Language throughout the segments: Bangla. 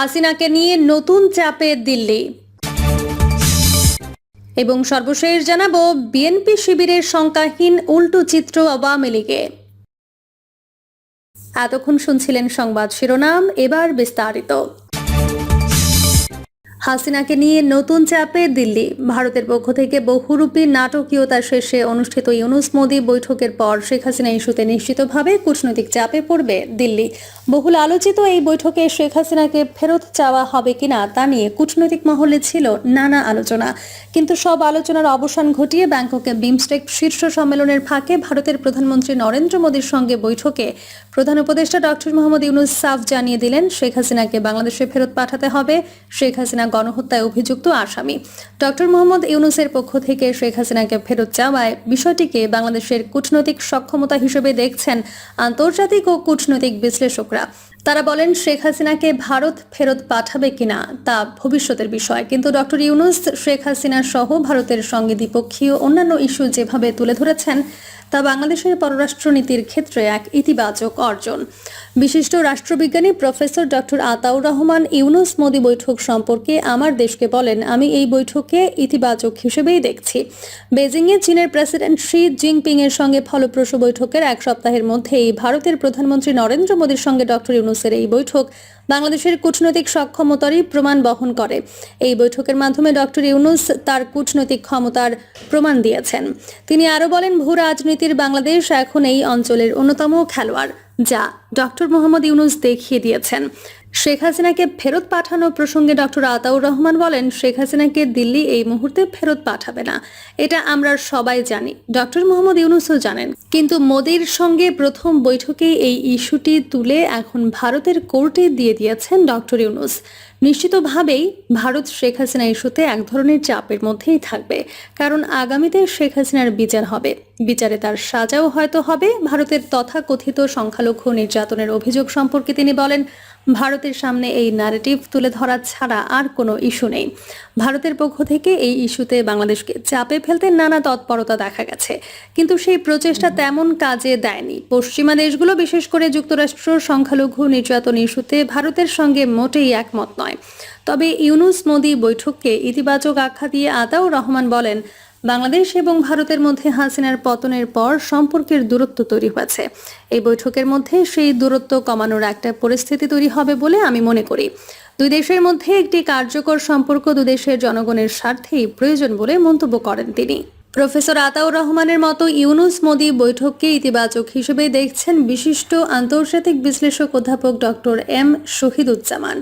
হাসিনাকে নিয়ে নতুন চাপে দিল্লি। এবং সর্বশেষ জানাব বিএনপি শিবিরের শঙ্কাহীন উল্টো চিত্র আওয়ামী লীগে। এতক্ষণ শুনছিলেন সংবাদ শিরোনাম, এবার বিস্তারিত। হাসিনাকে নিয়ে নতুন চাপে দিল্লি। ভারতের পক্ষ থেকে বহুরূপী নাটকীয়তা শেষে অনুষ্ঠিত ইউনুস মোদি বৈঠকের পর শেখ হাসিনা ইস্যুতে নিশ্চিতভাবে কূটনৈতিক চাপে পড়বে দিল্লি। বহুল আলোচিত এই বৈঠকে শেখ হাসিনাকে ফেরত চাওয়া হবে কিনা তা নিয়ে কূটনৈতিক মহলে ছিল নানা আলোচনা। কিন্তু সব আলোচনার অবসান ঘটিয়ে ব্যাংককে বিমস্টেক শীর্ষ সম্মেলনের ফাঁকে ভারতের প্রধানমন্ত্রী নরেন্দ্র মোদীর সঙ্গে বৈঠকে প্রধান উপদেষ্টা ডক্টর মোহাম্মদ ইউনুস সাফ জানিয়ে দিলেন, শেখ হাসিনাকে বাংলাদেশে ফেরত পাঠাতে হবে। শেখ হাসিনা গণহত্যায় অভিযুক্ত আসামি। ডক্টর মোহাম্মদ ইউনুসের পক্ষ থেকে শেখ হাসিনাকে ফেরত চাওয়ায় বিষয়টিকে বাংলাদেশের কূটনৈতিক সক্ষমতা হিসেবে দেখছেন আন্তর্জাতিক ও কূটনৈতিক বিশ্লেষকরা। তারা বলেন, শেখ হাসিনাকে ভারত ফেরত পাঠাবে কিনা তা ভবিষ্যতের বিষয়। কিন্তু ডক্টর ইউনুস, শেখ হাসিনা সহ ভারতের সঙ্গে দ্বিপক্ষীয় অন্যান্য ইস্যু যেভাবে তুলে ধরেছেন তা বাংলাদেশের পররাষ্ট্রনীতির ক্ষেত্রে এক ইতিবাচক অর্জন। বিশিষ্ট রাষ্ট্রবিজ্ঞানী প্রফেসর ডক্টর আতাউর রহমান ইউনুস মোদি বৈঠক সম্পর্কে আমার দেশকে বলেন, আমি এই বৈঠকে ইতিবাচক হিসেবেই দেখছি। বেজিংয়ে চীনের প্রেসিডেন্ট শি জিনপিং এর সঙ্গে ফলপ্রসূ বৈঠকের এক সপ্তাহের মধ্যেই ভারতের প্রধানমন্ত্রী নরেন্দ্র মোদীর সঙ্গে ডক্টর ইউনুসের এই বৈঠক বাংলাদেশের কূটনৈতিক সক্ষমতারই প্রমাণ বহন করে। এই বৈঠকের মাধ্যমে ডক্টর ইউনুস তার কূটনৈতিক ক্ষমতার প্রমাণ দিয়েছেন। তিনি আরও বলেন, ভূ রাজনীতির বাংলাদেশ এখন এই অঞ্চলের অন্যতম খেলোয়াড় যা ডক্টর মোহাম্মদ ইউনুস দেখিয়ে দিয়েছেন। শেখ হাসিনাকে ফেরত পাঠানো প্রসঙ্গে ডক্টর আতাউর রহমান বলেন, শেখ হাসিনাকে দিল্লি এই মুহূর্তে ফেরত পাঠাবে না। এটা আমরা সবাই জানি। ডক্টর মোহাম্মদ ইউনুসও জানেন। কিন্তু মোদির সঙ্গে প্রথম বৈঠকে এই ইস্যুটি তুলে এখন ভারতের কোর্টে দিয়ে দিয়েছেন ডক্টর ইউনুস। নিশ্চিতভাবেই ভারত শেখ হাসিনা ইস্যুতে এক ধরনের চাপের মধ্যেই থাকবে। কারণ আগামীতে শেখ হাসিনার বিচার হবে। বিচারে তার সাজাও হয়তো হবে। ভারতের তথাকথিত সংখ্যালঘু নির্যাতনের অভিযোগ সম্পর্কে তিনি বলেন ভারতের সামনে এই ন্যারেটিভ তুলে ধরা ছাড়া আর কোনো ইস্যু নেই। ভারতের পক্ষ থেকে এই ইস্যুতে বাংলাদেশকে চাপে ফেলতে নানা তৎপরতা দেখা গেছে। কিন্তু সেই প্রচেষ্টা তেমন কাজে দেয়নি। পশ্চিমা দেশগুলো, বিশেষ করে যুক্তরাষ্ট্র, সংখ্যালঘু নির্যাতন ইস্যুতে ভারতের সঙ্গে মোটেই একমত নয়। তবে ইউনুস মোদি বৈঠককে ইতিবাচক আখ্যা দিয়ে আতাউর রহমান বলেন বাংলাদেশ এবং ভারতের মধ্যে হাসিনার পতনের পর সম্পর্কের দূরত্ব তৈরি হয়েছে। এই বৈঠকের মধ্যে সেই দূরত্ব কমানোর একটা পরিস্থিতি তৈরি হবে বলে আমি মনে করি। দুই দেশের মধ্যে একটি কার্যকর সম্পর্ক দুদেশের জনগণের স্বার্থেই প্রয়োজন বলে মন্তব্য করেন তিনি। প্রফেসর আতাউর রহমানের মতো ইউনুস মোদি বৈঠককে ইতিবাচক হিসেবে দেখছেন বিশিষ্ট আন্তর্জাতিক বিশ্লেষক অধ্যাপক ডক্টর এম শহীদুজ্জামান।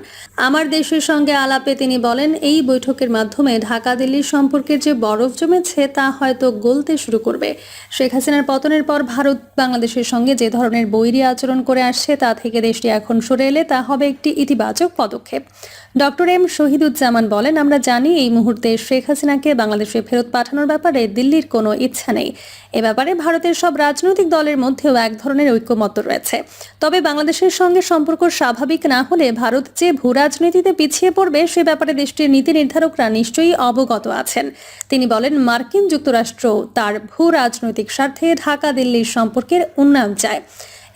আমার দেশের সঙ্গে আলাপে তিনি বলেন, এই বৈঠকের মাধ্যমে ঢাকা দিল্লির সম্পর্কের যে বরফ জমেছে তা হয়তো গলতে শুরু করবে। শেখ হাসিনার পতনের পর ভারত বাংলাদেশের সঙ্গে যে ধরনের বৈরী আচরণ করে আসছে তা থেকে দেশটি এখন সরে এলে তা হবে একটি ইতিবাচক পদক্ষেপ। ডক্টর এম শহীদুজ্জামান বলেন, আমরা জানি এই মুহূর্তে শেখ হাসিনাকে বাংলাদেশে ফেরত পাঠানোর ব্যাপারে দিল্লির কোনো ইচ্ছা নেই। এ ব্যাপারে ভারতের সব রাজনৈতিক দলের মধ্যেও এক ধরনের ঐক্যমত্য রয়েছে। তবে বাংলাদেশের সঙ্গে সম্পর্ক স্বাভাবিক না হলে ভারত যে ভূ রাজনীতিতে পিছিয়ে পড়বে, সে ব্যাপারে দেশটির নীতি নির্ধারকরা নিশ্চয়ই অবগত আছেন। তিনি বলেন, মার্কিন যুক্তরাষ্ট্র তার ভূ রাজনৈতিক স্বার্থে ঢাকা দিল্লির সম্পর্কের উন্নয়ন চায়।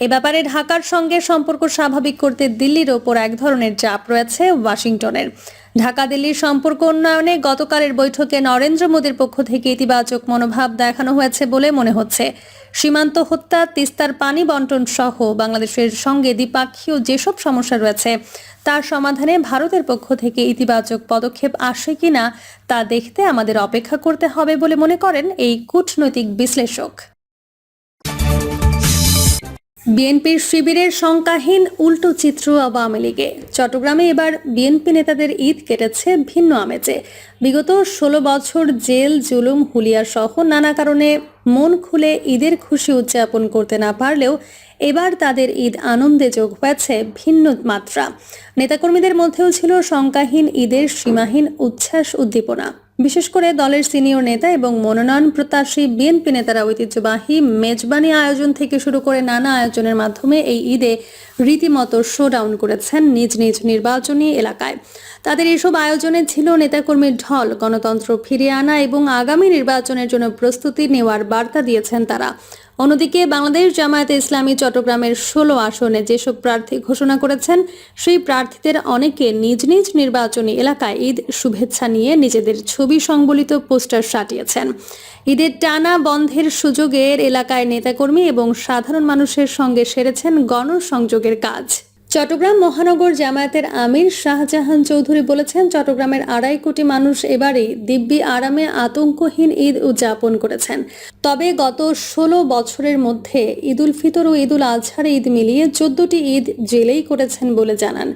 এ ব্যাপারে ঢাকার সঙ্গে সম্পর্ক স্বাভাবিক করতে দিল্লির ওপর এক ধরনের চাপ রয়েছে ওয়াশিংটনের। ঢাকা দিল্লির সম্পর্ক উন্নয়নে গতকালের বৈঠকে নরেন্দ্র মোদীর পক্ষ থেকে ইতিবাচক মনোভাব দেখানো হয়েছে বলে মনে হচ্ছে। সীমান্ত হত্যা, তিস্তার পানি বন্টন সহ বাংলাদেশের সঙ্গে দ্বিপাক্ষীয় যেসব সমস্যা রয়েছে, তার সমাধানে ভারতের পক্ষ থেকে ইতিবাচক পদক্ষেপ আসে কিনা তা দেখতে আমাদের অপেক্ষা করতে হবে বলে মনে করেন এই কূটনৈতিক বিশ্লেষক। বিএনপির শিবিরের সংখ্যাহীন উল্টো চিত্র আওয়ামী লীগে। চট্টগ্রামে এবার বিএনপি নেতাদের ঈদ কেটেছে ভিন্ন আমেজে। বিগত ষোলো বছর জেল, জুলুম, হুলিয়া সহ নানা কারণে মন খুলে ঈদের খুশি উদযাপন করতে না পারলেও এবার তাদের ঈদ আনন্দে যোগ হয়েছে ভিন্ন মাত্রা। নেতাকর্মীদের মধ্যেও ছিল সংখ্যাহীন ঈদের সীমাহীন উচ্ছ্বাস উদ্দীপনা। বিশেষ করে দলের সিনিয়র নেতা এবং মনোনয়ন প্রত্যাশী বিএনপি নেতারা ঐতিহ্যবাহী মেজবানি আয়োজন থেকে শুরু করে নানা আয়োজনের মাধ্যমে এই ঈদে রীতিমতো শোডাউন করেছেন নিজ নিজ নির্বাচনী এলাকায়। তাদের এসব আয়োজনে ছিল নেতাকর্মীর ঢল, গণতন্ত্র ফিরিয়ে আনা এবং আগামী নির্বাচনের জন্য প্রস্তুতি নেওয়ার বার্তা দিয়েছেন তারা। অন্যদিকে বাংলাদেশ জামায়াতে ইসলামী চট্টগ্রামের ষোলো আসনে যেসব প্রার্থী ঘোষণা করেছেন, সেই প্রার্থীদের অনেকে নিজ নিজ নির্বাচনী এলাকায় ঈদ শুভেচ্ছা নিয়ে নিজেদের ছবি সংবলিত পোস্টার সাটিয়েছেন ঈদের টানা বন্ধের সুযোগের এলাকায় নেতাকর্মী এবং সাধারণ মানুষের সঙ্গে সেরেছেন গণসংযোগের কাজ। চট্টগ্রাম মহানগর জামায়াতের আমির শাহজাহান চৌধুরী বলেছেন, চট্টগ্রামের আড়াই কোটি মানুষ এবারেই দিব্যি আরামে আতঙ্কহীন ঈদ উদযাপন করেছেন। তবে গত ষোলো বছরের মধ্যে ঈদুল ফিতর ও ঈদুল আজহার ঈদ মিলিয়ে চোদ্দটি ঈদ জেলেই করেছেন বলে জানান।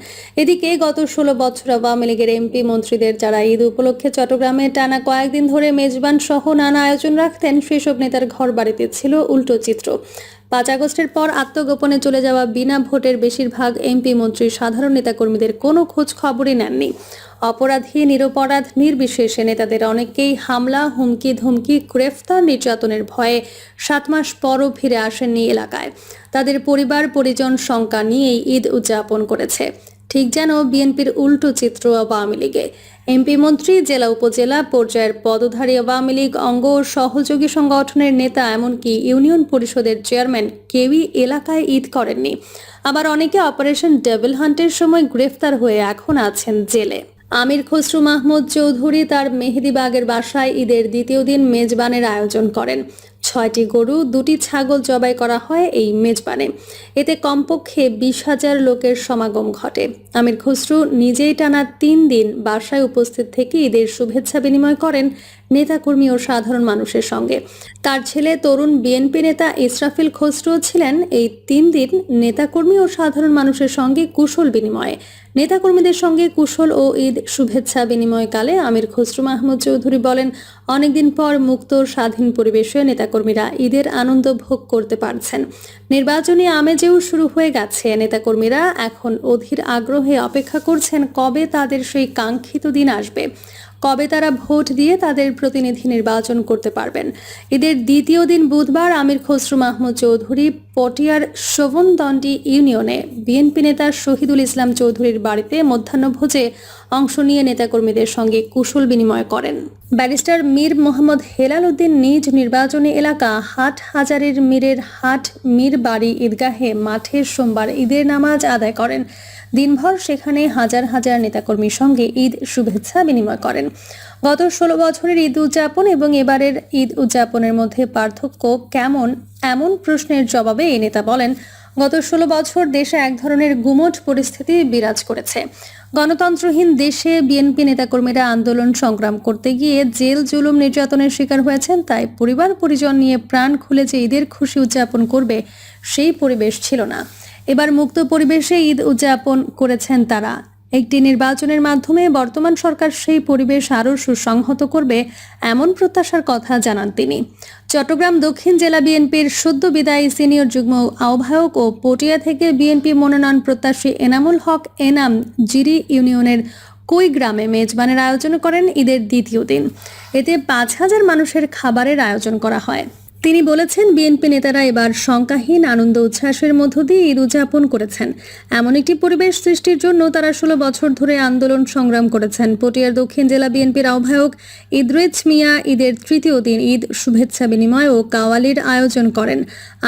এদিকে গত ষোলো বছর আওয়ামী লীগের এমপি মন্ত্রীদের যারা ঈদ উপলক্ষে চট্টগ্রামে টানা কয়েকদিন ধরে মেজবান সহ নানা আয়োজন রাখতেন, সেসব নেতার ঘর বাড়িতে ছিল উল্টো চিত্র। পাঁচ আগস্টের পর আত্মগোপনে চলে যাওয়া বিনা ভোটের বেশিরভাগ এমপি মন্ত্রী সাধারণ নেতাকর্মীদের কোনো খোঁজ খবরই নেননি। অপরাধী, নিরপরাধ, নির্বিশেষে নেতাদের অনেকেই হামলা, হুমকি, ধুমকি, গ্রেফতার নির্যাতনের ভয়ে সাত মাস পরও ফিরে আসেননি এলাকায়। তাদের পরিবার, পরিজন শঙ্কা নিয়েই ঈদ উদযাপন করেছে। ঠিক যেন বিএনপির উল্টো চিত্র আওয়ামী লীগে। এমপি মন্ত্রী, জেলা উপজেলা পর্যায়ের পদধারী আওয়ামী লীগ, অঙ্গ ও সহযোগী সংগঠনের নেতা এমনকি ইউনিয়ন পরিষদের চেয়ারম্যান কেউই এলাকায় ঈদ করেননি। আবার অনেকে অপারেশন ডেভিল হান্টের সময় গ্রেফতার হয়ে এখন আছেন জেলে। আমির খসরু মাহমুদ চৌধুরী তার মেহেদিবাগের বাসায় ঈদের দ্বিতীয় দিন মেজবানের আয়োজন করেন। ছয়টি গরু, দুটি ছাগল জবাই করা হয় এই মেজবানে। এতে কমপক্ষে বিশ হাজার লোকের সমাগম ঘটে। আমির খসরু নিজেই টানা তিন দিন বাসায় উপস্থিত থেকে ঈদের শুভেচ্ছা বিনিময় করেন নেতাকর্মী ও সাধারণ মানুষের সঙ্গে। তার ছেলে তরুণ বিএনপি নেতা ইসরাফিল খসরু ছিলেন। এই তিন দিন নেতাকর্মী ও সাধারণ মানুষের সঙ্গে কুশল বিনিময়ে। নেতাকর্মীদের সঙ্গে কুশল ও ঈদ শুভেচ্ছা বিনিময়কালে আমির খসরু মাহমুদ চৌধুরী বলেন, অনেকদিন পর মুক্ত স্বাধীন পরিবেশে নেতাকর্মীরা ঈদের আনন্দ ভোগ করতে পারছেন। নির্বাচনী আমেজেও শুরু হয়ে গেছে। নেতাকর্মীরা এখন অধীর আগ্রহে অপেক্ষা করছেন কবে তাদের সেই কাঙ্ক্ষিত দিন আসবে। কবে তারা ভোট দিয়ে তাদের প্রতিনিধি নির্বাচন করতে পারবেন? এদের দ্বিতীয় দিন বুধবার আমির খসরু মাহমুদ চৌধুরী পটিয়ার শোভনদণ্ডী ইউনিয়নে বিএনপি নেতা শহীদুল ইসলাম চৌধুরীর বাড়িতে মধ্যাহ্নভোজে অংশ নিয়ে নেতাকর্মীদের সঙ্গে কুশল বিনিময় করেন। ব্যারিস্টার মীর মোহাম্মদ হেলাল উদ্দিন নিজ নির্বাচনী এলাকা হাট হাজারের মীরের হাট মীর বাড়ি ঈদগাহে মাঠে সোমবার ঈদের নামাজ আদায় করেন। দিনভর সেখানে হাজার হাজার নেতাকর্মীর সঙ্গে ঈদ শুভেচ্ছা বিনিময় করেন। গত ষোলো বছরের ঈদ উদযাপন এবং এবারের ঈদ উদযাপনের মধ্যে পার্থক্য কেমন? এমন প্রশ্নের জবাবে এই নেতা বলেন গত ষোলো বছর দেশে এক ধরনের গুমট পরিস্থিতি বিরাজ করেছে। গণতন্ত্রহীন দেশে বিএনপি নেতাকর্মীরা আন্দোলন সংগ্রাম করতে গিয়ে জেল জুলুম নির্যাতনের শিকার হয়েছেন, তাই পরিবার পরিজন নিয়ে প্রাণ খুলে যে ঈদের খুশি উদযাপন করবে সেই পরিবেশ ছিল না। এবার মুক্ত পরিবেশে ঈদ উদযাপন করেছেন তারা। একটি নির্বাচনের মাধ্যমে বর্তমান সরকার সেই পরিবেশ আরও সুসংহত করবে এমন প্রত্যাশার কথা জানান তিনি। চট্টগ্রাম দক্ষিণ জেলা বিএনপির সদ্য বিদায়ী সিনিয়র যুগ্ম আহ্বায়ক ও পটিয়া থেকে বিএনপি মনোনয়ন প্রত্যাশী এনামুল হক এনাম জিরি ইউনিয়নের কুই গ্রামে মেজবানের আয়োজন করেন ঈদের দ্বিতীয় দিন। এতে পাঁচ হাজার মানুষের খাবারের আয়োজন করা হয়। তিনি বলেছেন, বিএনপি নেতারা এবার শঙ্কাহীন, আনন্দ উচ্ছ্বাসের মধ্য দিয়ে ঈদ উদযাপন করেছেন। এমন একটি পরিবেশ সৃষ্টির জন্য তারা ষোলো বছর ধরে আন্দোলন সংগ্রাম করেছেন। পটিয়ার দক্ষিণ জেলা বিএনপির আহ্বায়ক ইদ্রেজ মিয়া ঈদের তৃতীয় দিন ঈদ শুভেচ্ছা বিনিময় ও কাওয়ালির আয়োজন করেন।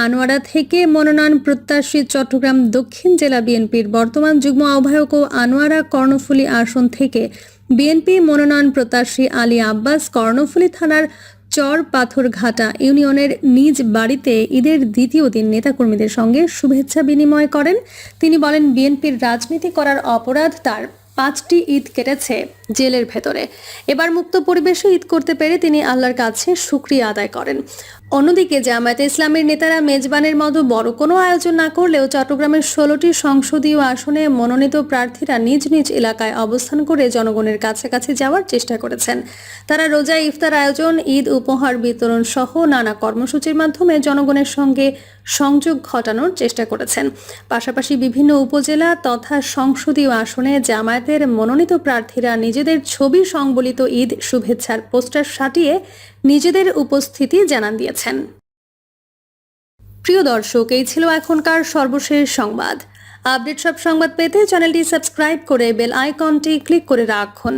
আনোয়ারা থেকে মনোনয়ন প্রত্যাশী চট্টগ্রাম দক্ষিণ জেলা বিএনপির বর্তমান যুগ্ম আহ্বায়ক ও আনোয়ারা কর্ণফুলী আসন থেকে বিএনপি মনোনয়ন প্রত্যাশী আলী আব্বাস কর্ণফুলী থানার চর পাথরঘাটা ইউনিয়নের নিজ বাড়িতে ঈদের দ্বিতীয় দিন নেতাকর্মীদের সঙ্গে শুভেচ্ছা বিনিময় করেন। তিনি বলেন, বিএনপির রাজনীতি করার অপরাধ তার। পাঁচটি ঈদ কেটেছে। জেলের ভেতরে। এবার মুক্ত পরিবেশে ঈদ করতে পেরে তিনি আল্লাহর কাছে শুক্রিয়া আদায় করেন। অন্যদিকে জামায়াতে ইসলামের নেতারা মেজবানের মতো বড় কোনো আয়োজন না করলেও চট্টগ্রামের ষোলোটি সংসদীয় আসনে মনোনীত প্রার্থীরা নিজ নিজ এলাকায় অবস্থান করে জনগণের কাছাকাছি যাওয়ার চেষ্টা করেছেন। তারা রোজা ইফতার আয়োজন, ঈদ উপহার বিতরণ সহ নানা কর্মসূচির মাধ্যমে জনগণের সঙ্গে সংযোগ ঘটানোর চেষ্টা করেছেন। পাশাপাশি বিভিন্ন উপজেলা তথা সংসদীয় আসনে জামায়াতের মনোনীত প্রার্থীরা নিজেদের ছবি সংবলিত ঈদ শুভেচ্ছার পোস্টার সাটিয়ে নিজেদের উপস্থিতি জানান দিয়েছেন। প্রিয় দর্শক, এই ছিল এখনকার সর্বশেষ সংবাদ। আপডেট সব সংবাদ পেতে চ্যানেলটি সাবস্ক্রাইব করে বেল আইকনটি ক্লিক করে রাখুন।